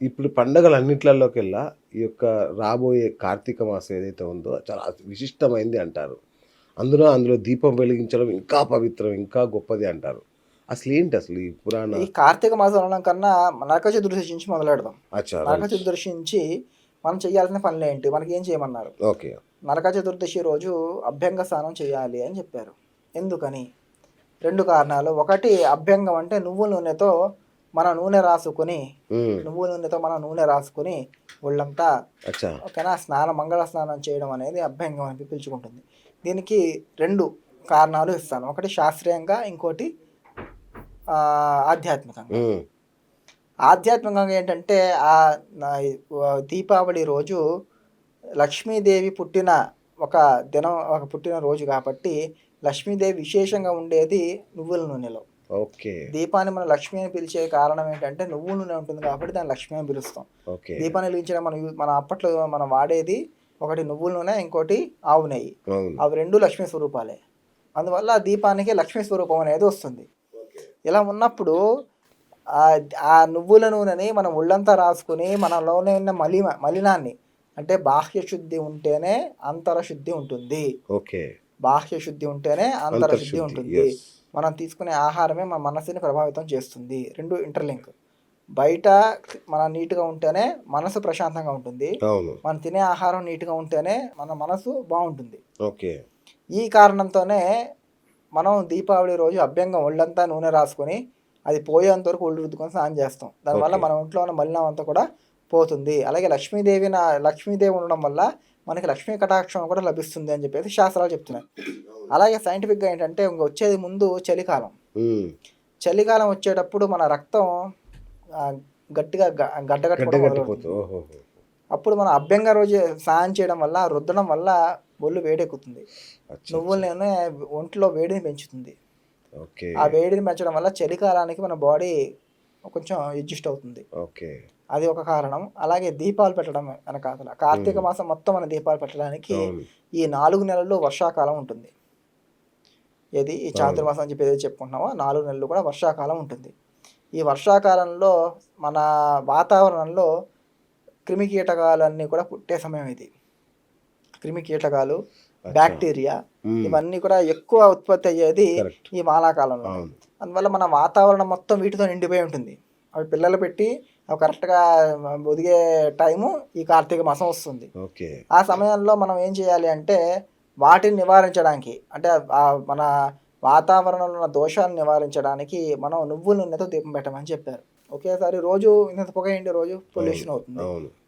ఇప్పుడు పండగలన్నిట్లలోకెల్లా ఈ యొక్క రాబోయే కార్తీక మాసం ఏదైతే ఉందో చాలా విశిష్టమైంది అంటారు. అందులో అందులో దీపం వెలిగించడం ఇంకా పవిత్రం ఇంకా గొప్పది అంటారు. అసలు ఏంటి అసలు ఈ పురాణ ఈ కార్తీక మాసం అనడం కన్నా నరక చతుర్దశి నుంచి మొదలెడదాం నరక చతుర్దశి నుంచి మనం చేయాల్సిన పనులు ఏంటి మనకి ఏం చేయమన్నారు? ఓకే. నరక చతుర్దశి రోజు అభ్యంగ స్నానం చేయాలి అని చెప్పారు. ఎందుకని? రెండు కారణాలు. ఒకటి అభ్యంగం అంటే నువ్వుల నూనెతో మన నూనె రాసుకొని ఉమ్, నువ్వుల నూనెతో మన నూనె రాసుకొని ఒళ్ళంతా ఓకేనా? స్నానం మంగళ స్నానం చేయడం అనేది అభ్యంగం అని పిలుచుకుంటుంది. దీనికి రెండు కారణాలు ఇస్తాను. ఒకటి శాస్త్రీయంగా ఇంకోటి ఆధ్యాత్మికంగా. ఆధ్యాత్మికంగా ఏంటంటే ఆ దీపావళి రోజు లక్ష్మీదేవి పుట్టిన ఒక దినం ఒక పుట్టిన రోజు కాబట్టి లక్ష్మీదేవి విశేషంగా ఉండేది నువ్వుల నూనెలో. ఓకే. దీపాన్ని మనం లక్ష్మి అని పిలిచే కారణం ఏంటంటే నువ్వుల నూనె ఉంటుంది కాబట్టి దాన్ని లక్ష్మి అని పిలుస్తాం. ఓకే. దీపాన్ని వెలిగించడం మనం మన అప్పట్లో మనం వాడేది ఒకటి నువ్వుల నూనె ఇంకోటి ఆవు నెయ్యి. అవి రెండు లక్ష్మీ స్వరూపాలే. అందువల్ల ఆ దీపానికి లక్ష్మీ స్వరూపం అనేది వస్తుంది. ఇలా ఉన్నప్పుడు ఆ ఆ నువ్వుల నూనెని మనం ఒళ్ళంతా రాసుకుని మనలోనే ఉన్న మలి మలినాన్ని అంటే బాహ్య శుద్ధి ఉంటేనే అంతర శుద్ధి ఉంటుంది. ఓకే. బాహ్య శుద్ధి ఉంటేనే అంతర శుద్ధి అంతర్శుద్ధి ఉంటుంది. మనం తీసుకునే ఆహారమే మన మనసుని ప్రభావితం చేస్తుంది. రెండు ఇంటర్లింక్ బయట మనం నీట్గా ఉంటేనే మనసు ప్రశాంతంగా ఉంటుంది. మనం తినే ఆహారం నీట్గా ఉంటేనే మన మనసు బాగుంటుంది. ఓకే. ఈ కారణంతోనే మనం దీపావళి రోజు అభ్యంగం ఒళ్ళంతా నూనె రాసుకొని అది పోయేంత వరకు ఒళ్ళు రుద్దుకొని స్నానం చేస్తాం. దానివల్ల. మన ఒంట్లో ఉన్న మలినం అంతా కూడా పోతుంది. అలాగే లక్ష్మీదేవి నా లక్ష్మీదేవి ఉండడం వల్ల మనకి లక్ష్మీ కటాక్షం కూడా లభిస్తుంది అని చెప్పేసి శాస్త్రాలు చెప్తున్నాయి. అలాగే సైంటిఫిక్గా ఏంటంటే ఇంక వచ్చేది ముందు చలికాలం. చలికాలం వచ్చేటప్పుడు మన రక్తం గట్టిగా గడ్డగట్టుకోవడం అప్పుడు మన అభ్యంగా రోజు స్నానం చేయడం వల్ల రుద్దడం వల్ల ఒళ్ళు వేడెక్కుతుంది. నువ్వుల నూనె ఒంట్లో వేడిని పెంచుతుంది. ఓకే. ఆ వేడిని పెంచడం వల్ల చలికాలానికి మన బాడీ కొంచెం అడ్జస్ట్ అవుతుంది. ఓకే. అది ఒక కారణం. అలాగే దీపాలు పెట్టడం వెనకాతల. కార్తీక. మాసం మొత్తం మన దీపాలు పెట్టడానికి ఈ నాలుగు నెలల్లో వర్షాకాలం ఉంటుంది. ఏది? ఈ చాతుర్మాసం అని చెప్పి ఏదైతే చెప్పుకుంటున్నామో? నాలుగు నెలలు కూడా వర్షాకాలం ఉంటుంది. ఈ వర్షాకాలంలో మన వాతావరణంలో క్రిమి కీటకాలన్నీ కూడా పుట్టే సమయం ఇది. క్రిమి కీటకాలు. బ్యాక్టీరియా ఇవన్నీ కూడా ఎక్కువ ఉత్పత్తి అయ్యేది ఈ మాలాకాలంలో అందువల్ల మన వాతావరణం మొత్తం వీటితో నిండిపోయి ఉంటుంది. అవి పిల్లలు పెట్టి కరెక్ట్గా ఒదిగే టైము ఈ కార్తీక మాసం వస్తుంది. ఆ సమయంలో మనం ఏం చేయాలి అంటే వాటిని నివారించడానికి అంటే మన వాతావరణంలో ఉన్న దోషాలను నివారించడానికి మనం నువ్వుల నూనెతో దీపం పెట్టమని చెప్పారు. ఒకేసారి రోజు ఇంత పొగ వేయండి రోజు పొల్యూషన్ అవుతుంది.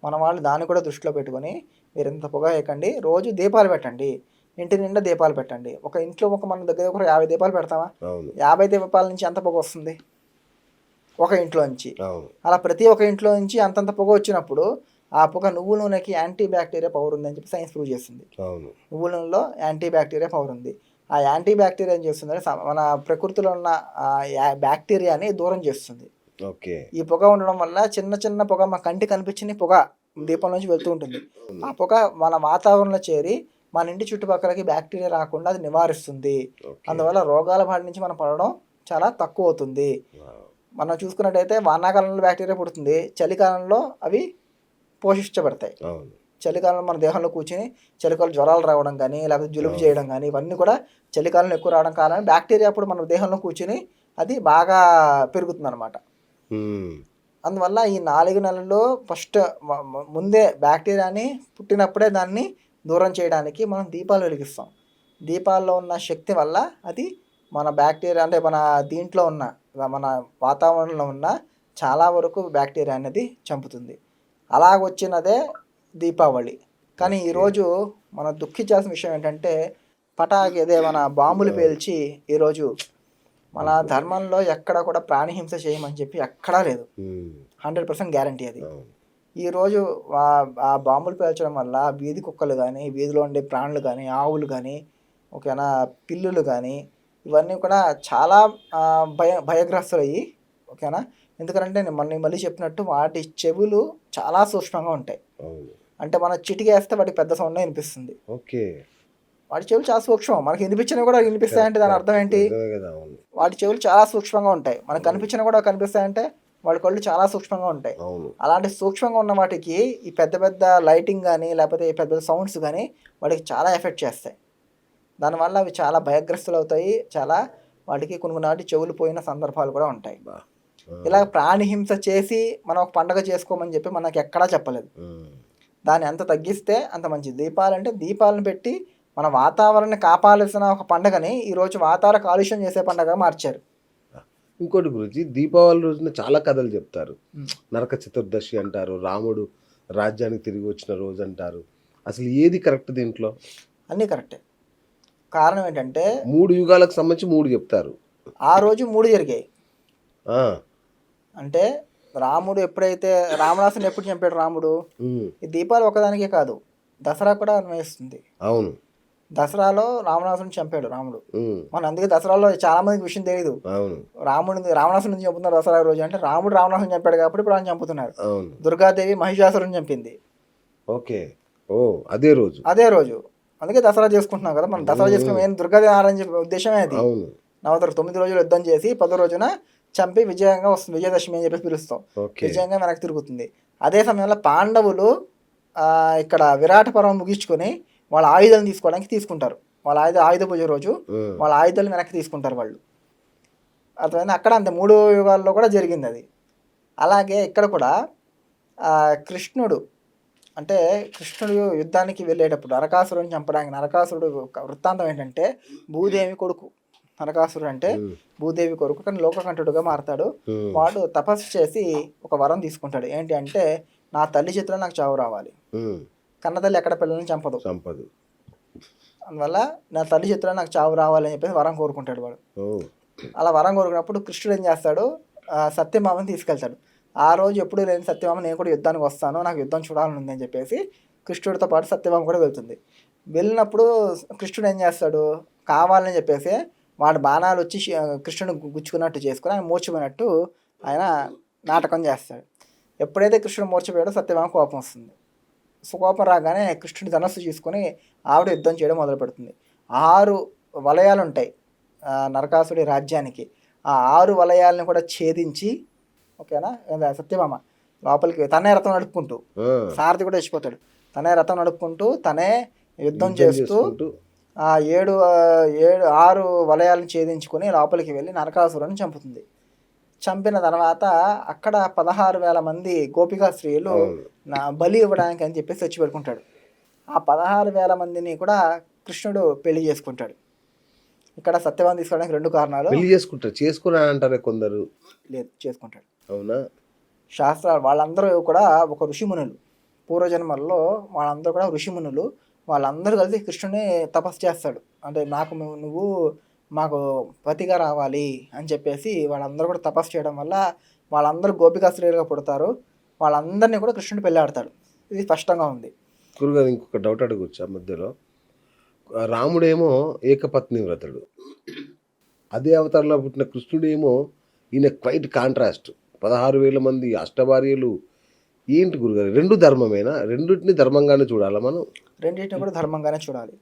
మన వాళ్ళు దాన్ని కూడా దృష్టిలో పెట్టుకొని మీరు ఇంత పొగ వేయకండి రోజు దీపాలు పెట్టండి. ఇంటి నిండా దీపాలు పెట్టండి. ఒక ఇంట్లో ఒక మన దగ్గర ఒక యాభై దీపాలు పెడతామా? యాభై దీపాల నుంచి ఎంత పొగ వస్తుంది? ఒక ఇంట్లో నుంచి. అలా ప్రతి ఒక్క ఇంట్లో నుంచి అంతంత పొగ వచ్చినప్పుడు ఆ పొగ నువ్వుల నూనెకి యాంటీ బ్యాక్టీరియా పవర్ ఉంది అని చెప్పి సైన్స్ ప్రూవ్ చేస్తుంది. నువ్వుల నూనెలో యాంటీ బ్యాక్టీరియా పవర్ ఉంది. ఆ యాంటీ బ్యాక్టీరియా ఏం చేస్తుందంటే సమ- మన ప్రకృతిలో ఉన్న బ్యాక్టీరియాని దూరం చేస్తుంది. ఓకే. ఈ పొగ ఉండడం వల్ల చిన్న చిన్న పొగ మా కంటి కనిపించని పొగ దీపం నుంచి వెళ్తూ ఉంటుంది. ఆ పొగ మన వాతావరణంలో చేరి మన ఇంటి చుట్టుపక్కలకి బ్యాక్టీరియా రాకుండా అది నివారిస్తుంది. అందువల్ల రోగాల బారి నుంచి మనం పడడం చాలా తక్కువ అవుతుంది. మనం చూసుకున్నట్టయితే వానాకాలంలో బ్యాక్టీరియా పుడుతుంది. చలికాలంలో అవి పోషించబడతాయి. చలికాలంలో మన దేహంలో కూర్చుని చలికాలం జ్వరాలు రావడం కానీ లేకపోతే జలుబు చేయడం కానీ ఇవన్నీ కూడా చలికాలంలో ఎక్కువ రావడం కారణం బ్యాక్టీరియా అప్పుడు మన దేహంలో కూర్చుని అది బాగా పెరుగుతుంది అనమాట అందువల్ల ఈ నాలుగు నెలల్లో ఫస్ట్ ముందే బ్యాక్టీరియాని పుట్టినప్పుడే దాన్ని దూరం చేయడానికి మనం దీపాలు వెలిగిస్తాం. దీపాల్లో ఉన్న శక్తి వల్ల అది మన బ్యాక్టీరియా అంటే మన దీంట్లో ఉన్న మన వాతావరణంలో ఉన్న చాలా వరకు బ్యాక్టీరియా అనేది చంపుతుంది. అలాగొచ్చినదే దీపావళి. కానీ ఈరోజు మనం దుఃఖించాల్సిన విషయం ఏంటంటే పటాకి అదే మన బాంబులు పేల్చి ఈరోజు మన ధర్మంలో ఎక్కడ కూడా ప్రాణిహింస చేయమని చెప్పి ఎక్కడా లేదు. హండ్రెడ్ పర్సెంట్ గ్యారంటీ అది. ఈరోజు ఆ- ఆ బాంబులు పేల్చడం వల్ల వీధి కుక్కలు కానీ వీధిలో ఉండే ప్రాణులు కానీ ఆవులు కానీ ఓకేనా పిల్లులు కానీ ఇవన్నీ కూడా చాలా భయ భయగ్రస్తులయ్యి ఓకేనా? ఎందుకంటే నేను మళ్ళీ మళ్ళీ చెప్పినట్టు వాటి చెవులు చాలా సూక్ష్మంగా ఉంటాయి. అంటే మనం చిటికేస్తే వాటికి పెద్ద సౌండ్ వినిపిస్తుంది. ఓకే. వాటి చెవులు చాలా సూక్ష్మం. మనకి వినిపించినవి కూడా వినిపిస్తాయంటే దాని అర్థం ఏంటి? వాటి చెవులు చాలా సూక్ష్మంగా ఉంటాయి. మనకు కనిపించినా కూడా కనిపిస్తాయంటే వాళ్ళ కళ్ళు చాలా సూక్ష్మంగా ఉంటాయి. అలాంటి సూక్ష్మంగా ఉన్న వాటికి ఈ పెద్ద పెద్ద లైటింగ్ కానీ లేకపోతే పెద్ద సౌండ్స్ కానీ వాటికి చాలా ఎఫెక్ట్ చేస్తాయి. దానివల్ల అవి చాలా భయగ్రస్తులు అవుతాయి చాలా వాటికి కొన్ని కొన్ని నాటి చెవులు పోయిన సందర్భాలు కూడా ఉంటాయి. ఇలా ప్రాణిహింస చేసి మనం ఒక పండగ చేసుకోమని చెప్పి మనకి ఎక్కడా చెప్పలేదు. దాన్ని ఎంత తగ్గిస్తే అంత మంచిది. దీపాలంటే దీపాలను పెట్టి మన వాతావరణాన్ని కాపాడాల్సిన ఒక పండగని ఈరోజు వాతావరణ కాలుష్యం చేసే పండగ మార్చారు. ఇంకోటి గురించి దీపావళి రోజున చాలా కథలు చెప్తారు. నరక చతుర్దశి అంటారు రాముడు రాజ్యానికి తిరిగి వచ్చిన రోజు అంటారు. అసలు ఏది కరెక్ట్ దీంట్లో? అన్నీ కరెక్టే. కారణం ఏంటంటే మూడు యుగాలకు సంబంధించి మూడు చెప్తారు. ఆ రోజు మూడు జరిగాయి. అంటే రాముడు ఎప్పుడైతే రావణాసుని ఎప్పుడు చంపాడు రాముడు? ఈ దీపాలు ఒకదానికే కాదు దసరా కూడా అన్వయిస్తుంది అవును. దసరాలో రావణాసుని చంపాడు రాముడు. మన అందుకే దసరాలో చాలా మందికి విషయం తెలియదు అవును. రాముడిని రావణాసుని చంపుతున్నారు దసరా రోజు అంటే రాముడు రావణాసుని చంపాడు కాబట్టి ఇప్పుడు ఆయన చంపుతున్నారు. దుర్గాదేవి మహిషాసురుని చంపింది. ఓకే. ఓ అదే రోజు. అదే రోజు. అందుకే దసరా చేసుకుంటున్నాం కదా. మనం దసరా చేసుకున్నాం. ఏం దుర్గాదేవి ఆరాధన చెప్పే ఉద్దేశమే అది. నవతర తొమ్మిది రోజులు యుద్ధం చేసి పదో రోజున చంపి విజయంగా వస్తుంది. విజయదశమి అని చెప్పేసి పిలుస్తాం. విజయంగా వెనక్కి తిరుగుతుంది. అదే సమయంలో పాండవులు ఇక్కడ విరాట పర్వం ముగించుకొని వాళ్ళ ఆయుధాలను తీసుకోవడానికి తీసుకుంటారు. వాళ్ళ ఆయుధ ఆయుధ పూజ రోజు వాళ్ళ ఆయుధాలు వెనక్కి తీసుకుంటారు వాళ్ళు. అర్థమైంది? అక్కడ అంతే. మూడు యుగాల్లో కూడా జరిగింది అది. అలాగే ఇక్కడ కూడా కృష్ణుడు అంటే కృష్ణుడు యుద్ధానికి వెళ్ళేటప్పుడు నరకాసురుని చంపడానికి నరకాసురుడు ఒక వృత్తాంతం ఏంటంటే భూదేవి కొడుకు. నరకాసురుడు అంటే భూదేవి కొడుకు కానీ లోకకంఠుడుగా మారతాడు. వాడు తపస్సు చేసి ఒక వరం తీసుకుంటాడు. ఏంటి అంటే నా తల్లి చేతిలో నాకు చావు రావాలి. ఉమ్, కన్న తల్లి ఎక్కడ పిల్లల్ని చంపదు. సంపద అందువల్ల నా తల్లి చేతిలో నాకు చావు రావాలి అని చెప్పేసి వరం కోరుకుంటాడు వాడు. అలా వరం కోరుకున్నప్పుడు కృష్ణుడు ఏం చేస్తాడు? సత్యమామని తీసుకెళ్తాడు. ఆ రోజు ఎప్పుడు లేని సత్యమామ నేను కూడా యుద్ధానికి వస్తాను నాకు యుద్ధం చూడాలని ఉందని చెప్పేసి కృష్ణుడితో పాటు సత్యభామ కూడా వెళ్తుంది. వెళ్ళినప్పుడు కృష్ణుడు ఏం చేస్తాడు? కావాలని చెప్పేసి వాడు బాణాలు వచ్చి కృష్ణుడు గుచ్చుకున్నట్టు చేసుకుని ఆయన మూర్చిపోయినట్టు ఆయన నాటకం చేస్తాడు. ఎప్పుడైతే కృష్ణుడు మూర్చిపోయాడో సత్యభామ కోపం వస్తుంది. సో కోపం రాగానే కృష్ణుడి ధనస్సు తీసుకొని ఆవిడ యుద్ధం చేయడం మొదలు పెడుతుంది. ఆరు వలయాలు ఉంటాయి నరకాసుడి రాజ్యానికి. ఆ ఆరు వలయాలను కూడా ఛేదించి ఓకేనా? ఏందా సత్యమామ లోపలికి తనే రథం నడుపుకుంటూ. సారథి కూడా చచ్చిపోతాడు. తనే రథం నడుపుకుంటూ తనే యుద్ధం చేస్తూ ఆ ఏడు ఏడు ఆరు వలయాలను ఛేదించుకుని లోపలికి వెళ్ళి నరకాసురుని చంపుతుంది. చంపిన తర్వాత అక్కడ పదహారు వేల మంది గోపికా స్త్రీలు. నా బలి ఇవ్వడానికి అని చెప్పేసి తెచ్చి పెట్టుకుంటాడు. ఆ పదహారు వేల మందిని కూడా కృష్ణుడు పెళ్ళి చేసుకుంటాడు. ఇక్కడ సత్యవాన్ తీసుకోవడానికి రెండు కారణాలు. పెళ్ళి చేసుకుంటారు. చేసుకుని అంటారే కొందరు. లేదు చేసుకుంటాడు. అవునా? శాస్త్రాలు వాళ్ళందరూ కూడా ఒక ఋషిమునులు. పూర్వజన్మల్లో వాళ్ళందరూ కూడా ఋషిమునులు. వాళ్ళందరూ కలిసి కృష్ణుని తపస్సు చేస్తాడు. అంటే నాకు నువ్వు- నువ్వు మాకు పతిగా రావాలి అని చెప్పేసి వాళ్ళందరూ కూడా తపస్సు చేయడం వల్ల వాళ్ళందరూ గోపికా స్త్రీలుగా పుడతారు. వాళ్ళందరినీ కూడా కృష్ణుడు పెళ్ళాడతాడు ఇది స్పష్టంగా ఉంది. గురుగారు ఇంకొక డౌట్ అడగొచ్చు ఆ మధ్యలో? రాముడేమో ఏకపత్ని వ్రతుడు. అదే అవతారంలో పుట్టిన కృష్ణుడేమో ఈయన క్వైట్ కాంట్రాస్ట్. పదహారు వేల మంది అష్టభార్యలు ఏంటి గురుగారు. రెండు ధర్మమేనా? రెండింటిని ధర్మంగానే చూడాలా మనం? రెండింటిని కూడా ధర్మంగానే చూడాలి.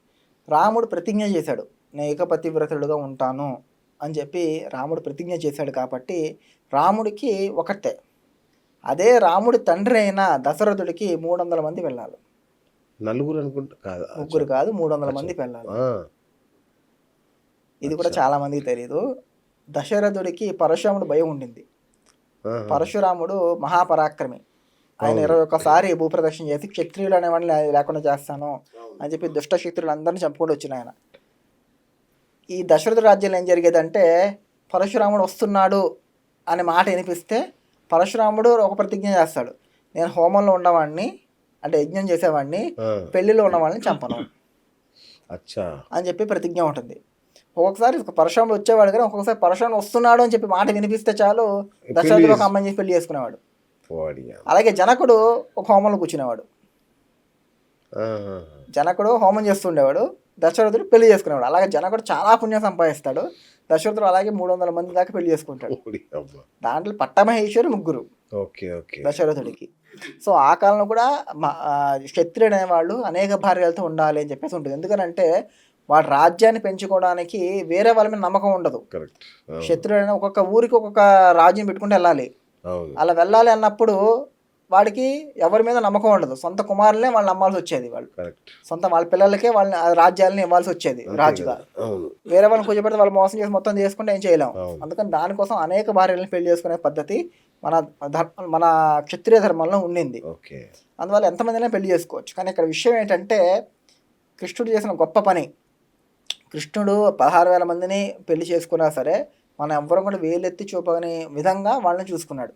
రాముడు ప్రతిజ్ఞ చేశాడు. నేను ఏకపతి వ్రతుడుగా ఉంటాను అని చెప్పి రాముడు ప్రతిజ్ఞ చేశాడు కాబట్టి రాముడికి ఒకటే. అదే రాముడి తండ్రి అయిన దశరథుడికి మూడు వందల మంది వెళ్ళాలి. నలుగురు అనుకుంటా కాదు. ముగ్గురు కాదు మూడు వందల మంది వెళ్ళాలి. ఇది కూడా చాలా మందికి తెలియదు దశరథుడికి పరశురాముడు భయం ఉండింది. పరశురాముడు మహాపరాక్రమి. ఆయన. ఇరవై ఒక్కసారి భూప్రదక్షిణ చేసి క్షత్రియులు అనేవాడిని లే- లేకుండా చేస్తాను అని చెప్పి దుష్ట శక్తులు అందరినీ చంపుకుంటూ వచ్చిన ఆయన. ఈ దశరథ రాజ్యంలో ఏం జరిగేదంటే పరశురాముడు వస్తున్నాడు అనే మాట వినిపిస్తే పరశురాముడు ఒక ప్రతిజ్ఞ చేస్తాడు. నేను హోమంలో ఉన్నవాడిని అంటే యజ్ఞం చేసేవాడిని పెళ్ళిలో ఉన్నవాడిని చంపను అచ్చా. అని చెప్పి ప్రతిజ్ఞ ఉంటుంది. ఒక్కొక్కసారి పరశురాముడు వచ్చేవాడు కానీ ఒక్కొక్కసారి పరశురాముడు వస్తున్నాడు అని చెప్పి మాట వినిపిస్తే చాలు. దశరథుడు ఒక అమ్మాయిని చేసి పెళ్ళి చేసుకునేవాడు. అలాగే జనకుడు ఒక హోమంలో కూర్చునేవాడు. జనకుడు హోమం చేస్తుండేవాడు దశరథుడు పెళ్ళి చేసుకునేవాడు. అలాగే జనకుడు చాలా పుణ్యం సంపాదిస్తాడు. దశరథుడు అలాగే మూడు వందల మంది దాకా పెళ్ళి చేసుకుంటాడు. దాంట్లో పట్టమహేశ్వరి ముగ్గురు ఓకే ఓకే. దశరథుడికి. సో ఆ కాలంలో కూడా క్షత్రియుడు అనేవాళ్ళు అనేక భార్యలతో ఉండాలి అని చెప్పేసి ఉంటుంది. ఎందుకనంటే వాడు రాజ్యాన్ని పెంచుకోవడానికి వేరే వాళ్ళ మీద నమ్మకం ఉండదు. అనే ఒక్కొక్క ఊరికి ఒక్కొక్క రాజ్యం పెట్టుకుంటూ వెళ్ళాలి. అలా వెళ్ళాలి అన్నప్పుడు వాడికి ఎవరి మీద నమ్మకం ఉండదు. సొంత కుమారులనే వాళ్ళు నమ్మాల్సి వచ్చేది వాళ్ళు. సొంత వాళ్ళ పిల్లలకే వాళ్ళని ఆ రాజ్యాలని ఇవ్వాల్సి వచ్చేది రాజుగా. వేరే వాళ్ళని కూర్చోబెడితే వాళ్ళు మోసం చేసి మొత్తం చేసుకుంటే ఏం చేయలేం. అవును. అందుకని దానికోసం అనేక భార్యలను పెళ్ళి చేసుకునే పద్ధతి మన ధర్మ మన క్షత్రియ ధర్మంలో ఉండింది. అందువల్ల ఎంతమందినే పెళ్ళి చేసుకోవచ్చు. కానీ ఇక్కడ విషయం ఏంటంటే కృష్ణుడు చేసిన గొప్ప పని కృష్ణుడు పదహారు వేల మందిని పెళ్ళి చేసుకున్నా సరే మనం ఎవ్వరం కూడా వేలెత్తి చూపని విధంగా వాళ్ళని చూసుకున్నాడు.